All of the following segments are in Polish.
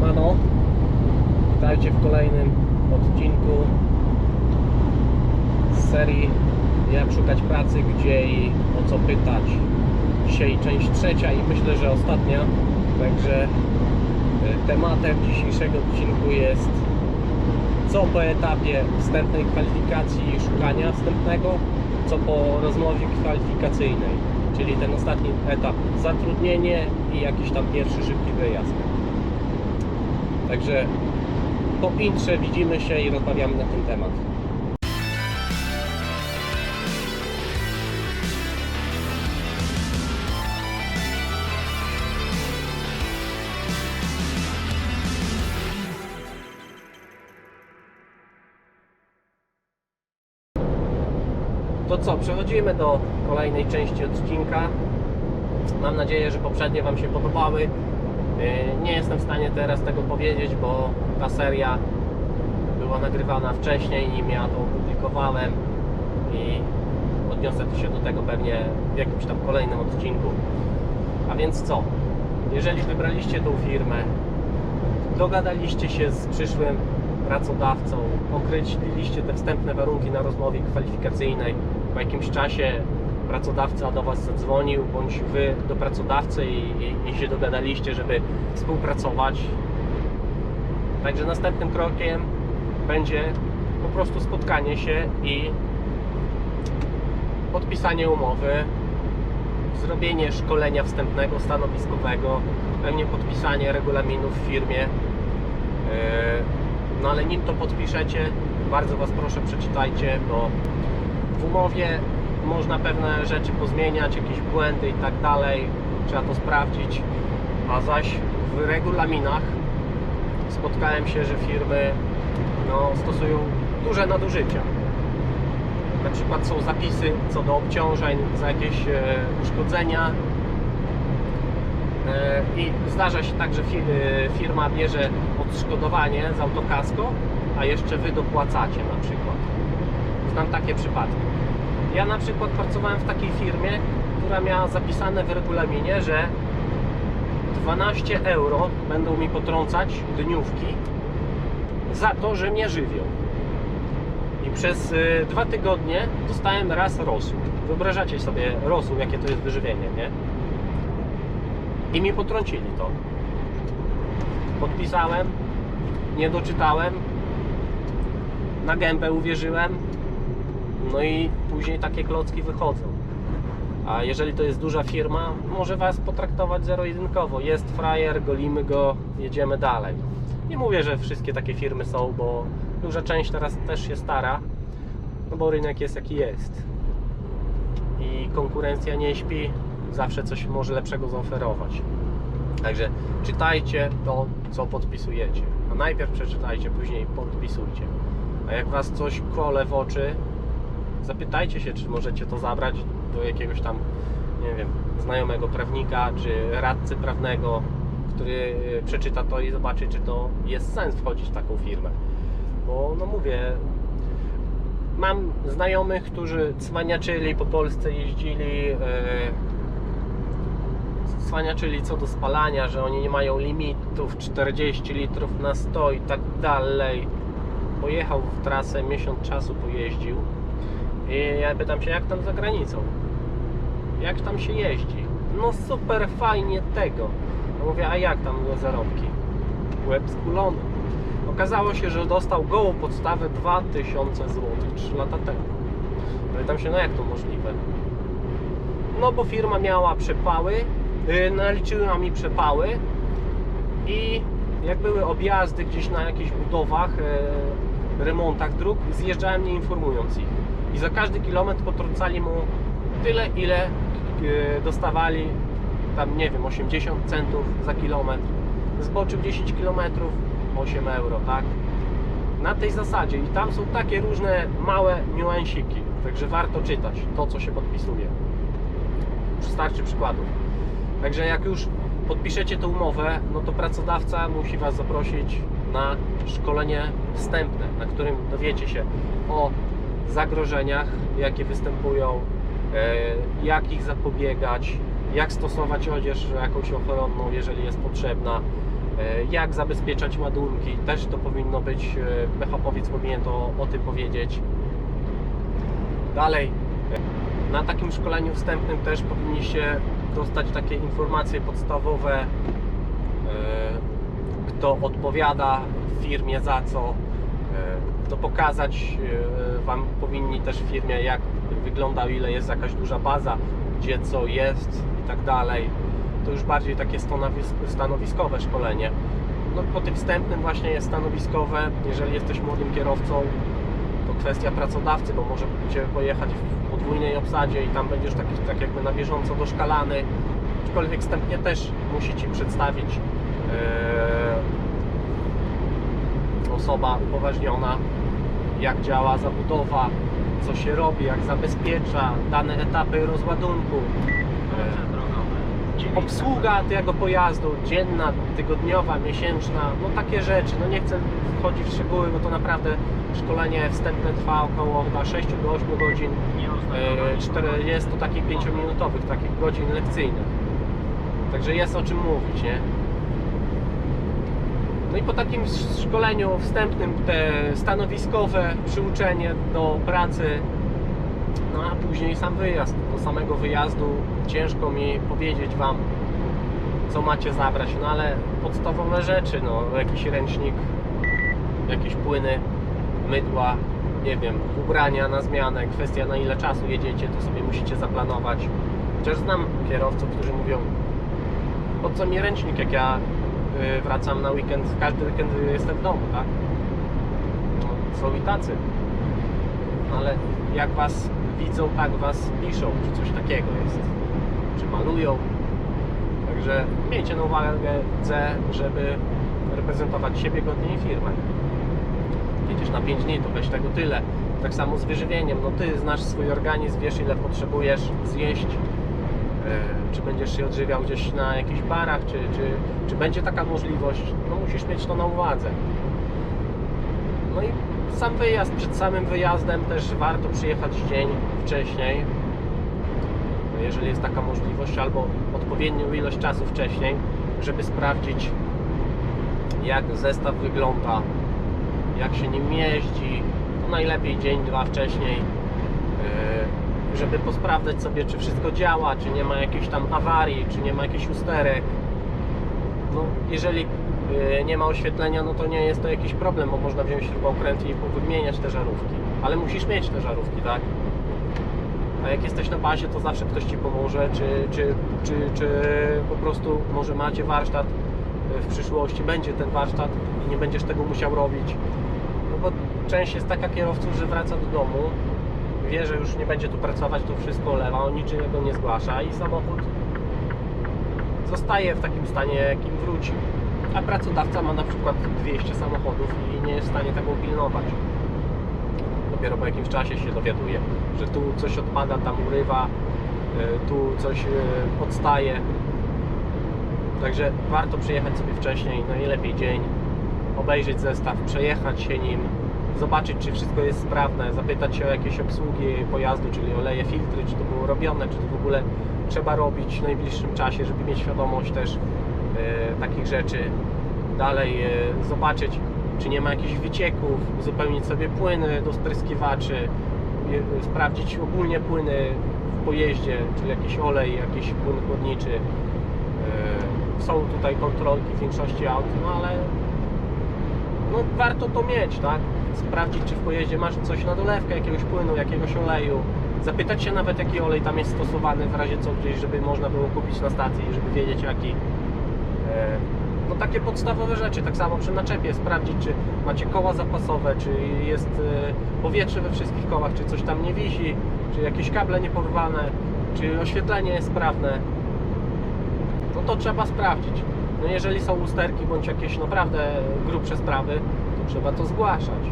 Siemano, witajcie w kolejnym odcinku z serii Jak szukać pracy, gdzie i o co pytać. Dzisiaj część trzecia i myślę, że ostatnia, także y, tematem dzisiejszego odcinku jest co po etapie wstępnej kwalifikacji i szukania wstępnego, co po rozmowie kwalifikacyjnej, czyli ten ostatni etap zatrudnienie i jakiś tam pierwszy szybki wyjazd. Także po intrze widzimy się i rozmawiamy na ten temat. To co, przechodzimy do kolejnej części odcinka. Mam nadzieję, że poprzednie Wam się podobały. Yy, Nie jestem w stanie teraz tego powiedzieć, bo ta seria była nagrywana wcześniej, nim ja to opublikowałem i odniosę się do tego pewnie w jakimś tam kolejnym odcinku. A więc co? Jeżeli wybraliście tą firmę, dogadaliście się z przyszłym pracodawcą, określiliście te wstępne warunki na rozmowie kwalifikacyjnej, po jakimś czasie pracodawca do Was zadzwonił, bądź Wy do pracodawcy i, i, i się dogadaliście, żeby współpracować. Także następnym krokiem będzie po prostu spotkanie się i podpisanie umowy, zrobienie szkolenia wstępnego, stanowiskowego, pewnie podpisanie regulaminu w firmie. Yy, No ale nim to podpiszecie, bardzo Was proszę przeczytajcie, bo w umowie można pewne rzeczy pozmieniać, jakieś błędy i tak dalej, trzeba to sprawdzić, a zaś w regulaminach spotkałem się, że firmy no, stosują duże nadużycia. Na przykład są zapisy co do obciążeń za jakieś e, uszkodzenia E, i zdarza się tak, że e, firma bierze odszkodowanie z autokasko, a jeszcze Wy dopłacacie na przykład. Znam takie przypadki. Ja na przykład pracowałem w takiej firmie, która miała zapisane w regulaminie, że 12 euro będą mi potrącać dniówki za to, że mnie żywią. I przez y, dwa tygodnie dostałem raz rosół. Wyobrażacie sobie rosół, jakie to jest wyżywienie, nie? I mi potrącili to. Podpisałem, nie doczytałem, na gębę uwierzyłem, no i później takie klocki wychodzą. A jeżeli to jest duża firma, może Was potraktować zero-jedynkowo. Jest frajer, golimy go, jedziemy dalej. Nie mówię, że wszystkie takie firmy są, bo duża część teraz też się stara, no bo rynek jest jaki jest. I konkurencja nie śpi, zawsze coś może lepszego zaoferować. Także czytajcie to, co podpisujecie. A najpierw przeczytajcie, później podpisujcie. A jak Was coś kole w oczy, zapytajcie się, czy możecie to zabrać do jakiegoś tam, nie wiem, znajomego prawnika, czy radcy prawnego, który e, przeczyta to i zobaczy, czy to jest sens wchodzić w taką firmę. Bo, no mówię, mam znajomych, którzy cwaniaczyli po Polsce, jeździli, e, cwaniaczyli co do spalania, że oni nie mają limitów 40 litrów na 100 i tak dalej. Pojechał w trasę, miesiąc czasu pojeździł i ja pytam się, jak tam za granicą? Jak tam się jeździ? No super fajnie tego. No mówię, a jak tam zarobki? Łeb skulony. Okazało się, że dostał gołą podstawę 2000 zł 3 lata temu. Pytam się, no jak to możliwe? No bo firma miała przepały, yy, naliczyła mi przepały i jak były objazdy gdzieś na jakichś budowach, yy, remontach dróg, zjeżdżałem nie informując ich. I za każdy kilometr potrącali mu tyle, ile yy, dostawali tam, nie wiem, 80 centów za kilometr. Zboczył 10 kilometrów, 8 euro, tak? Na tej zasadzie. I tam są takie różne małe niuansiki. Także warto czytać to, co się podpisuje. Starczy przykładów. Także jak już podpiszecie tę umowę, no to pracodawca musi Was zaprosić na szkolenie wstępne, na którym dowiecie się o zagrożeniach, jakie występują, e, jak ich zapobiegać, jak stosować odzież jakąś ochronną, jeżeli jest potrzebna, e, jak zabezpieczać ładunki, też to powinno być, e, PHP-owiec powinien to o tym powiedzieć. Dalej, e, na takim szkoleniu wstępnym też powinniście dostać takie informacje podstawowe, e, kto odpowiada firmie za co, e, to pokazać e, Wam powinni też w firmie, jak wygląda, ile jest jakaś duża baza, gdzie co jest i tak dalej. To już bardziej takie stanowisk- stanowiskowe szkolenie. No, po tym wstępnym właśnie jest stanowiskowe. Jeżeli jesteś młodym kierowcą, to kwestia pracodawcy, bo może Cię pojechać w podwójnej obsadzie i tam będziesz taki, tak jakby na bieżąco doszkalany. Aczkolwiek wstępnie też musi Ci przedstawić osoba upoważniona, jak działa zabudowa, co się robi, jak zabezpiecza dane etapy rozładunku. E, obsługa tego pojazdu, dzienna, tygodniowa, miesięczna, no takie rzeczy. No nie chcę wchodzić w szczegóły, bo to naprawdę szkolenie wstępne trwa około chyba 6 do 8 godzin, e, 40 takich 5-minutowych, takich godzin lekcyjnych. Także jest o czym mówić, nie? No i po takim szkoleniu wstępnym te stanowiskowe przyuczenie do pracy, no a później sam wyjazd. Do samego wyjazdu ciężko mi powiedzieć Wam, co macie zabrać, no ale podstawowe rzeczy, no jakiś ręcznik, jakieś płyny, mydła, nie wiem, ubrania na zmianę, kwestia na ile czasu jedziecie, to sobie musicie zaplanować. Chociaż znam kierowców, którzy mówią, po co mi ręcznik, jak ja wracam na weekend, każdy weekend jestem w domu, tak? No, są i tacy. Ale jak was widzą, tak was piszą, czy coś takiego jest. Czy malują. Także miejcie na uwadze, żeby reprezentować siebie godnie i firmę. Jedziesz na 5 dni, to weź tego tyle. Tak samo z wyżywieniem. No ty znasz swój organizm, wiesz ile potrzebujesz zjeść. E, Czy będziesz się odżywiał gdzieś na jakichś barach, czy, czy, czy będzie taka możliwość? No musisz mieć to na uwadze. No i sam wyjazd, przed samym wyjazdem też warto przyjechać dzień wcześniej, no jeżeli jest taka możliwość, albo odpowiednią ilość czasu wcześniej, żeby sprawdzić jak zestaw wygląda, jak się nim jeździ, to najlepiej dzień, dwa wcześniej, yy, żeby posprawdzać sobie, czy wszystko działa, czy nie ma jakiejś tam awarii, czy nie ma jakichś usterek. No, jeżeli yy, nie ma oświetlenia, no to nie jest to jakiś problem, bo można wziąć śrubokręt i wymieniać te żarówki. Ale musisz mieć te żarówki, tak? A jak jesteś na bazie, to zawsze ktoś Ci pomoże, czy, czy, czy, czy po prostu może macie warsztat yy, w przyszłości, będzie ten warsztat i nie będziesz tego musiał robić. No bo część jest taka kierowców, że wraca do domu, wie, że już nie będzie tu pracować, to wszystko lewa, on niczego nie zgłasza i samochód zostaje w takim stanie, jakim wrócił. A pracodawca ma na przykład 200 samochodów i nie jest w stanie tego pilnować. Dopiero po jakimś czasie się dowiaduje, że tu coś odpada, tam urywa, y, tu coś y, odstaje. Także warto przyjechać sobie wcześniej, najlepiej dzień, obejrzeć zestaw, przejechać się nim, zobaczyć czy wszystko jest sprawne, zapytać się o jakieś obsługi pojazdu, czyli oleje, filtry, czy to było robione, czy to w ogóle trzeba robić w najbliższym czasie, żeby mieć świadomość też e, takich rzeczy. Dalej e, zobaczyć, czy nie ma jakichś wycieków, uzupełnić sobie płyny do spryskiwaczy, e, sprawdzić ogólnie płyny w pojeździe, czyli jakiś olej, jakiś płyn chłodniczy. E, są tutaj kontrolki w większości aut, no ale no warto to mieć, tak? Sprawdzić, czy w pojeździe masz coś na dolewkę, jakiegoś płynu, jakiegoś oleju. Zapytać się nawet, jaki olej tam jest stosowany, w razie co gdzieś, żeby można było kupić na stacji, żeby wiedzieć, jaki. E, No takie podstawowe rzeczy, tak samo przy naczepie, sprawdzić, czy macie koła zapasowe, czy jest e, powietrze we wszystkich kołach, czy coś tam nie wisi, czy jakieś kable nieporwane, czy oświetlenie jest sprawne. No to trzeba sprawdzić. No jeżeli są usterki bądź jakieś naprawdę grubsze sprawy, trzeba to zgłaszać.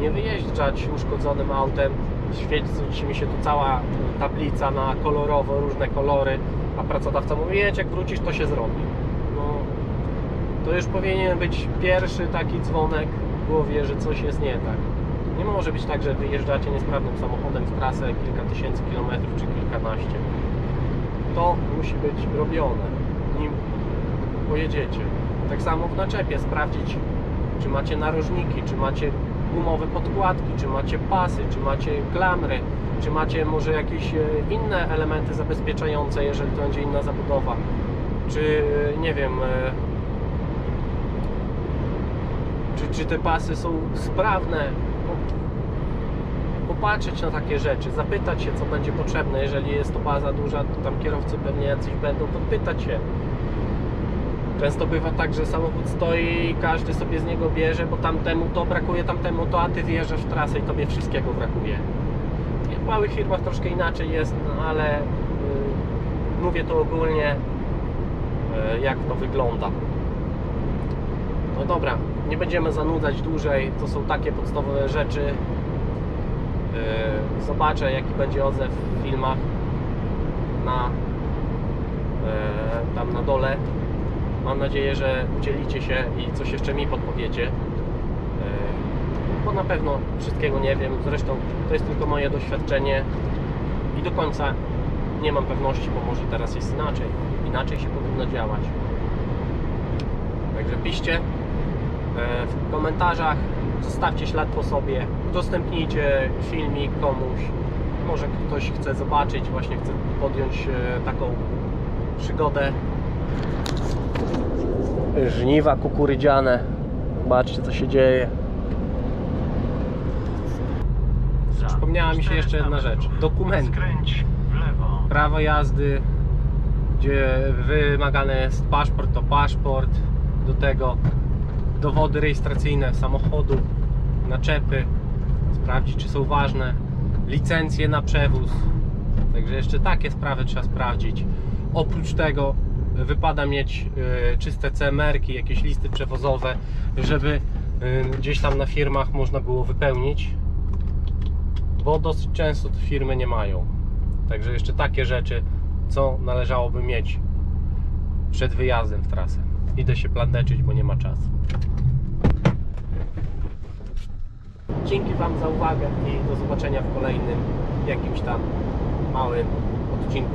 Nie wyjeżdżać uszkodzonym autem, świeci mi się tu cała tablica na kolorowo, różne kolory, a pracodawca mówi, jedź jak wrócisz to się zrobi. No, to już powinien być pierwszy taki dzwonek w głowie, że coś jest nie tak. Nie może być tak, że wyjeżdżacie niesprawnym samochodem w trasę kilka tysięcy kilometrów czy kilkanaście. To musi być robione, nim pojedziecie. Tak samo w naczepie sprawdzić, czy macie narożniki, czy macie gumowe podkładki, czy macie pasy, czy macie klamry, czy macie może jakieś e, inne elementy zabezpieczające, jeżeli to będzie inna zabudowa. Czy e, nie wiem, e, czy, czy te pasy są sprawne. Po- Popatrzeć na takie rzeczy, zapytać się, co będzie potrzebne. Jeżeli jest to baza duża, to tam kierowcy pewnie jacyś będą, to pytać się. Często bywa tak, że samochód stoi i każdy sobie z niego bierze, bo tamtemu to brakuje, tamtemu to, a ty wjeżdżasz w trasę i tobie wszystkiego brakuje. W małych firmach troszkę inaczej jest, no ale y, mówię to ogólnie, y, jak to wygląda. No dobra, nie będziemy zanudzać dłużej, to są takie podstawowe rzeczy. Yy, Zobaczę jaki będzie odzew w filmach na yy, tam na dole. Mam nadzieję, że udzielicie się i coś jeszcze mi podpowiecie. Yy, Bo na pewno wszystkiego nie wiem. Zresztą to jest tylko moje doświadczenie i do końca nie mam pewności, bo może teraz jest inaczej. Inaczej się powinno działać. Także piszcie e, w komentarzach, zostawcie ślad po sobie, udostępnijcie filmik komuś. Może ktoś chce zobaczyć, właśnie chce podjąć e, taką przygodę. Żniwa kukurydziane. Zobaczcie co się dzieje. Przypomniała mi się jeszcze jedna rzecz. Dokumenty. Prawo jazdy, gdzie wymagany jest paszport, to paszport, do tego dowody rejestracyjne samochodu, naczepy, sprawdzić czy są ważne, licencje na przewóz, także jeszcze takie sprawy trzeba sprawdzić. Oprócz tego wypada mieć e, czyste CMR-ki, jakieś listy przewozowe, żeby e, gdzieś tam na firmach można było wypełnić, bo dosyć często firmy nie mają. Także jeszcze takie rzeczy, co należałoby mieć przed wyjazdem w trasę. Idę się plandeczyć, bo nie ma czasu. Dzięki Wam za uwagę i do zobaczenia w kolejnym jakimś tam małym odcinku.